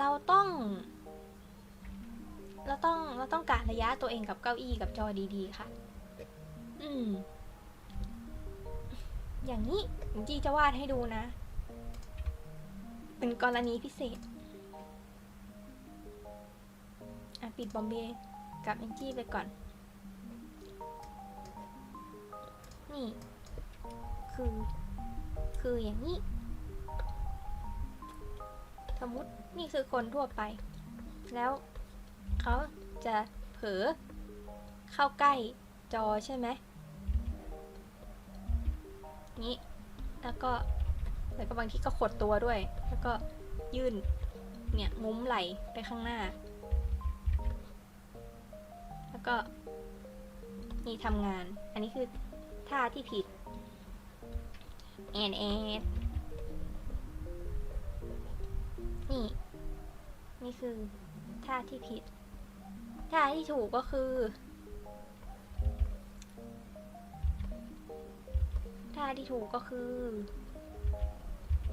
เราต้อง เราต้องเราต้องการระยะตัวเองกับเก้าอี้กับจอดีๆ ค่ะ อืม อย่างนี้จีจะวาดให้ดูนะ เป็นกรณีพิเศษอะปิดบอมเบย์กับแองจี้ไปก่อน นี่ คือ คืออย่างนี้ สมมตินี่คือคนทั่วไป แล้วเขาจะเผลอเข้าใกล้จอใช่ไหมนี้แล้วก็แล้วก็บางทีก็ขดตัวด้วย แล้วก็ยื่นเนี่ยงุ้มไหลไปข้างหน้า แล้วก็นี่ทำงาน อันนี้คือท่าที่ผิดแอนแอน คือท่าที่ผิด ท่าที่ถูกก็คือ ท่าที่ถูกก็คือ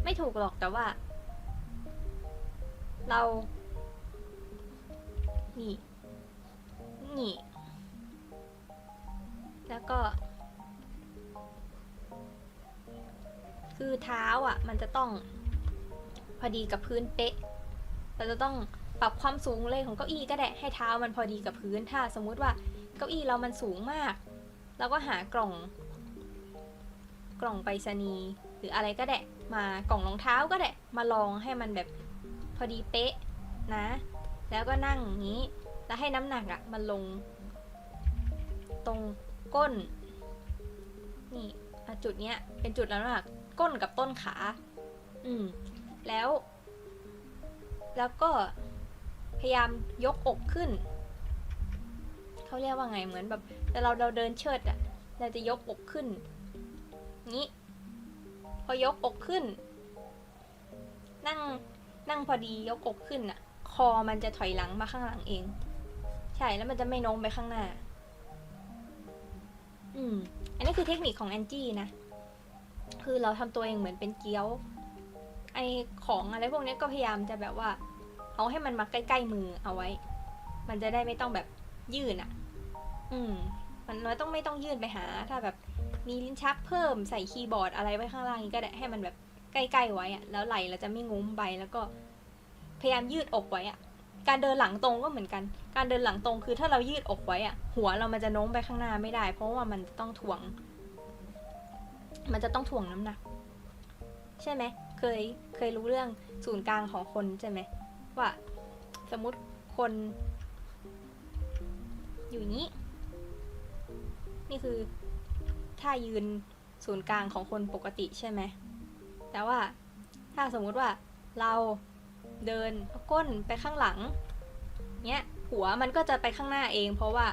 ไม่ถูกหรอกแต่ว่า เรา นี่ นี่ แล้วก็ คือเท้าอะ มันจะต้องพอดีกับพื้นเป๊ะ เราจะต้องปรับความสูงเลยของเก้าอี้ก็ได้ให้เท้ามันพอดีกับพื้นถ้า สมมุติว่าเก้าอี้เรามันสูงมากเราก็หากล่อง กล่องไปรษณีย์หรืออะไรก็ได้มากล่องรองเท้าก็ได้มาลองให้มันแบบพอดีเป๊ะนะ แล้วก็นั่งอย่างนี้ แล้วให้น้ำหนักอะ่ะมันลง ตรงก้น นี่จุดเนี้ยเป็นจุดน้ำหนักก้นกับต้นขา อืม แล้ว แล้วก็พยายามยกอกขึ้น เขาเรียกว่าไงเหมือนแบบแต่เราเราเดินเชิดอะเราจะยกอกขึ้น นี้ พอยกอกขึ้น นั่งนั่งพอดียกอกขึ้นอะคอมันจะถอยหลังมาข้างหลังเอง ใช่แล้วมันจะไม่โน้มไปข้างหน้า อืม อันนี้คือเทคนิคของแอนจี้นะ คือเราทำตัวเองเหมือนเป็นเกี๊ยว ไอของอะไรพวกนี้ก็พยายามจะแบบว่า เอาให้มันมาใกล้ๆมือเอาไว้ มันจะได้ไม่ต้องแบบยื่นอะ่ะ อืม มันไม่ต้องไม่ต้องยื่นไปหา ถ้าแบบมีลิ้นชักเพิ่มใส่คีย์บอร์ดอะไรไว้ข้างล่างนี้ก็ได้ให้มันแบบใกล้ๆไว้อะแล้วไหลเราจะไม่งุ้มไปแล้วก็ พยายามยืดอกไว้อะการเดินหลังตรงก็เหมือนกัน การเดินหลังตรงคือถ้าเรายืดอกไว้อะหัวเรามันจะโน้มไปข้างหน้าไม่ได้ เพราะว่ามันต้องถ่วง มันจะต้องถ่วงน้ำหนักใช่ไหม เคยเคยรู้เรื่องศูนย์กลางของคนใช่ไหมว่าสมมติคน อยู่นี้ นี่คือถ้ายืนศูนย์กลางของคนปกติใช่ไหมแต่ว่าถ้าสมมุติว่าเราเดินก้นไปข้างหลังเนี้ยหัวมันก็จะไปข้างหน้าเอง เพราะว่า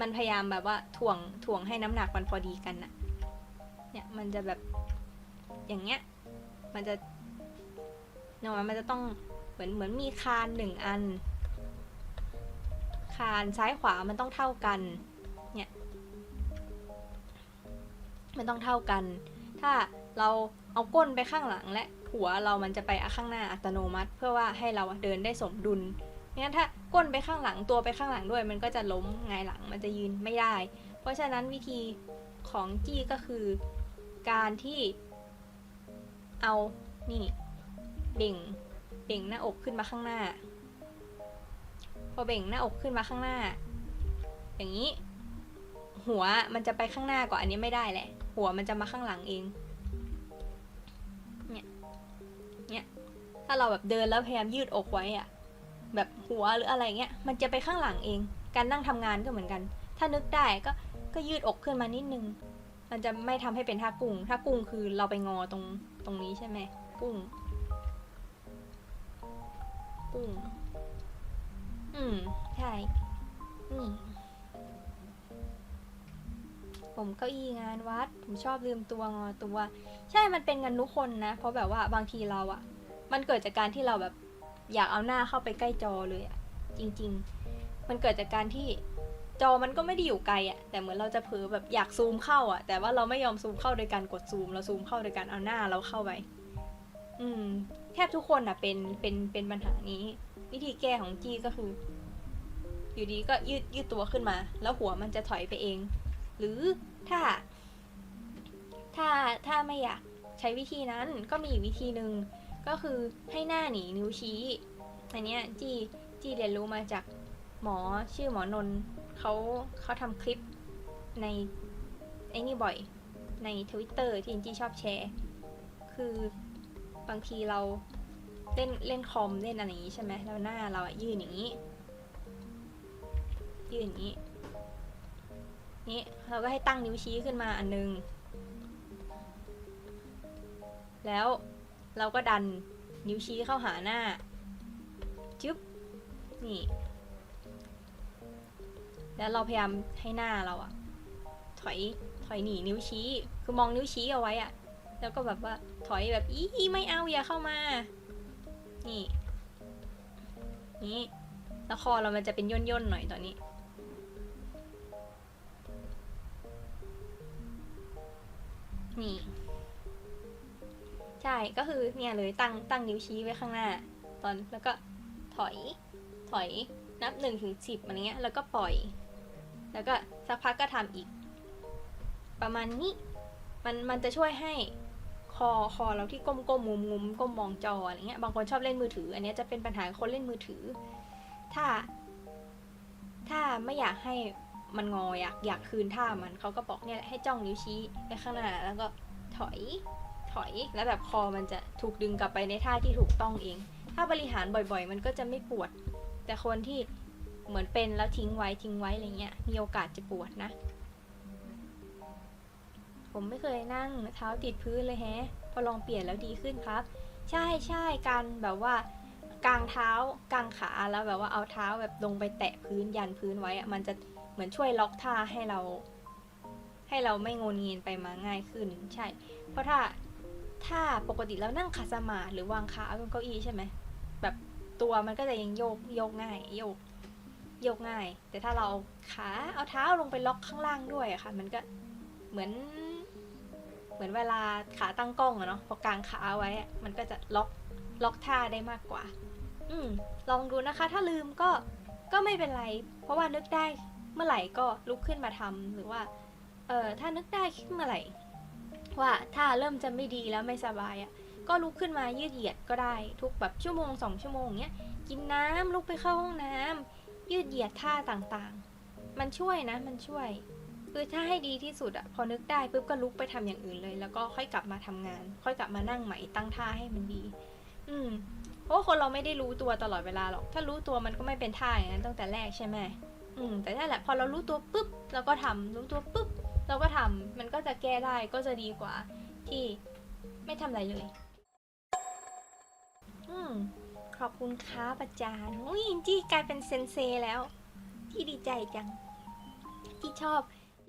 มันพยายามแบบว่าถ่วงถ่วงให้น้ำหนักมันพอดีกันน่ะเนี่ยมันจะแบบอย่างเงี้ย มันจะเนาะมันจะต้องเหมือนเหมือนมีคานหนึ่งอัน คานซ้ายขวามันต้องเท่ากัน เนี่ย มันต้องเท่ากัน ถ้าเราเอาก้นไปข้างหลังและหัวเรามันจะไปข้างหน้าอัตโนมัติ เพื่อว่าให้เราเดินได้สมดุลไม่งั้นถ้าก้นไปข้างหลังตัวไปข้างหลังด้วย มันก็จะล้มไงายหลังมันจะยืนไม่ได้ เพราะฉะนั้นวิธีของจี้ก็คือการที่ เอานี่เบ่งเบ่งหน้าอกขึ้นมาข้างหน้า พอเบ่งหน้าอกขึ้นมาข้างหน้า อย่างนี้ หัวมันจะไปข้างหน้ากว่าอันนี้ไม่ได้แหละ หัวมันจะมาข้างหลังเองเนี่ยเนี่ยถ้าเราแบบเดินแล้วพยายามยืดอกไว้อะแบบหัวหรืออะไรเงี้ยมันจะไปข้างหลังเอง การนั่งทำงานก็เหมือนกัน ถ้านึกได้ก็ก็ยืดอกขึ้นมานิดนึง มันจะไม่ทำให้เป็นท่ากุ้งถ้ากุ้งคือเราไปงอตรงตรงนี้ใช่ไหมกุ้ง กุ้ง อืม ใช่นี่ผมเก้าอี้งานวัด ผมชอบลืมตัวงอตัว ใช่มันเป็นกันทุกคนนะ เพราะแบบว่าบางทีเราอะมันเกิดจากการที่เราแบบ อยากเอาหน้าเข้าไปใกล้จอเลยอะจริง ๆ มันเกิดจากการที่ จอมันก็ไม่ได้อยู่ไกลอะแต่เหมือนเราจะเผลอแบบอยากซูมเข้าอะแต่ว่าเราไม่ยอมซูมเข้าโดยการกดซูม เราซูมเข้าโดยการเอาหน้าเราเข้าไป อืม แทบทุกคนอะเป็นเป็นเป็นปัญหานี้ วิธีแก้ของจี้ก็คือ อยู่ดีก็ยืดยืดตัวขึ้นมา แล้วหัวมันจะถอยไปเอง หรือถ้า ถ้าถ้าไม่อยากใช้วิธีนั้นก็มีวิธีหนึ่งก็คือให้หน้าหนีนิ้วชี้อันเนี้ยจี้จี้เรียนรู้มาจากหมอชื่อหมอนน เขาเขาทำคลิปในไอ้นี่บ่อยในทวิตเตอร์ที่จี้ชอบแชร์ คือบางทีเราเล่นเล่นคอมเล่นอะไรอย่างนี้ใช่ไหมแล้วหน้าเราอะยื่นอย่างนี้ ยืนอย่างนี้ นี่เราก็ให้ตั้งนิ้วชี้ขึ้นมาอันนึง แล้วเราก็ดันนิ้วชี้เข้าหาหน้าจึ๊บนี่ แล้วเราพยายามให้หน้าเราอะถอยถอยหนีนิ้วชี้ คือมองนิ้วชี้เอาไว้อะแล้วก็แบบว่าถอยแบบอีไม่เอาอย่าเข้ามา นี่ นี่แล้วคอเรามันจะเป็นย่นๆหน่อยตอนนี้ นี่ ใช่ก็คือเนี่ยเลยตั้งตั้งนิ้วชี้ไว้ข้างหน้า ตอนแล้วก็ถอยถอยนับหนึ่งถึงสิบอะไรเงี้ย แล้วก็ปล่อย แล้วก็สักพักก็ทำอีก ประมาณนี้ มันมันจะช่วยให้คอคอเราที่ก้มก้มมุมมุมก้มมองจออะไรเงี้ยบางคนชอบเล่นมือถือ อันนี้จะเป็นปัญหาคนเล่นมือถือ ถ้า ถ้าไม่อยากให้มันงออยากอยากคืนท่ามันเขาก็บอกเนี่ยให้จ้องนิ้วชี้ไปข้างหน้าแล้วก็ถอยถอยแล้วแบบคอมันจะถูกดึงกลับไปในท่าที่ถูกต้องเอง ถ้าบริหารบ่อยๆ มันก็จะไม่ปวด แต่คนที่ เหมือนเป็นแล้วทิ้งไว้ทิ้งไว้อะไรเงี้ย มีโอกาสจะปวดนะ ผมไม่เคยนั่งเท้าติดพื้นเลยแฮะ พอลองเปลี่ยนแล้วดีขึ้นครับ ใช่ใช่การแบบว่ากางเท้ากางขาแล้วแบบว่าเอาเท้าแบบลงไปแตะพื้นยันพื้นไว้อะมันจะเหมือนช่วยล็อกท่าให้เรา ให้เราไม่งนงีนไปมาง่ายขึ้น ใช่ เพราะถ้าถ้าปกติแล้วนั่งขัดสมาธิหรือวางขาบนเก้าอี้ใช่ไหมแบบตัวมันก็จะยังโยกโยกง่ายโยก โยกง่าย แต่ถ้าเราขาเอาเท้าลงไปล็อกข้างล่างด้วยอะค่ะ มันก็เหมือน เหมือนเวลาขาตั้งกล้องอะเนาะพอกางขาไว้ มันก็จะล็อกล็อกท่าได้มากกว่า อืมลองดูนะคะ ถ้าลืมก็ก็ไม่เป็นไร เพราะว่านึกได้เมื่อไหร่ก็ลุกขึ้นมาทำหรือว่า เออถ้านึกได้ขึ้นเมื่อไหร่ ว่าถ้าเริ่มจะไม่ดีแล้วไม่สบายอะ่ะ ก็ลุกขึ้นมายืดเหยียดก็ได้ ทุกแบบชั่วโมงสองชั่วโมงเนี้ย กินน้ำลุกไปเข้าห้องน้ำ ยืดเหยียดท่าต่างๆ มันช่วยนะ มันช่วย คือถ้าให้ดีที่สุดอะพอนึกได้ปุ๊บก็ลุกไปทำอย่างอื่นเลย แล้วก็ค่อยกลับมาทำงาน ค่อยกลับมานั่งใหม่ตั้งท่าให้มันดี อืม เพราะว่าคนเราไม่ได้รู้ตัวตลอดเวลาหรอก ถ้ารู้ตัวมันก็ไม่เป็นท่าอย่างนั้นตั้งแต่แรกใช่ไหมอืม แต่นั่นแหละพอเรารู้ตัวปุ๊บเราก็ทำรู้ตัวปุ๊บเราก็ทำมันก็จะแก้ได้ก็จะดีกว่า ที่ไม่ทำอะไรเลย อืม ขอบคุณครับอาจารย์ อุ้ยจี้กลายเป็นเซนเซแล้ว ที่ดีใจจัง ที่ชอบ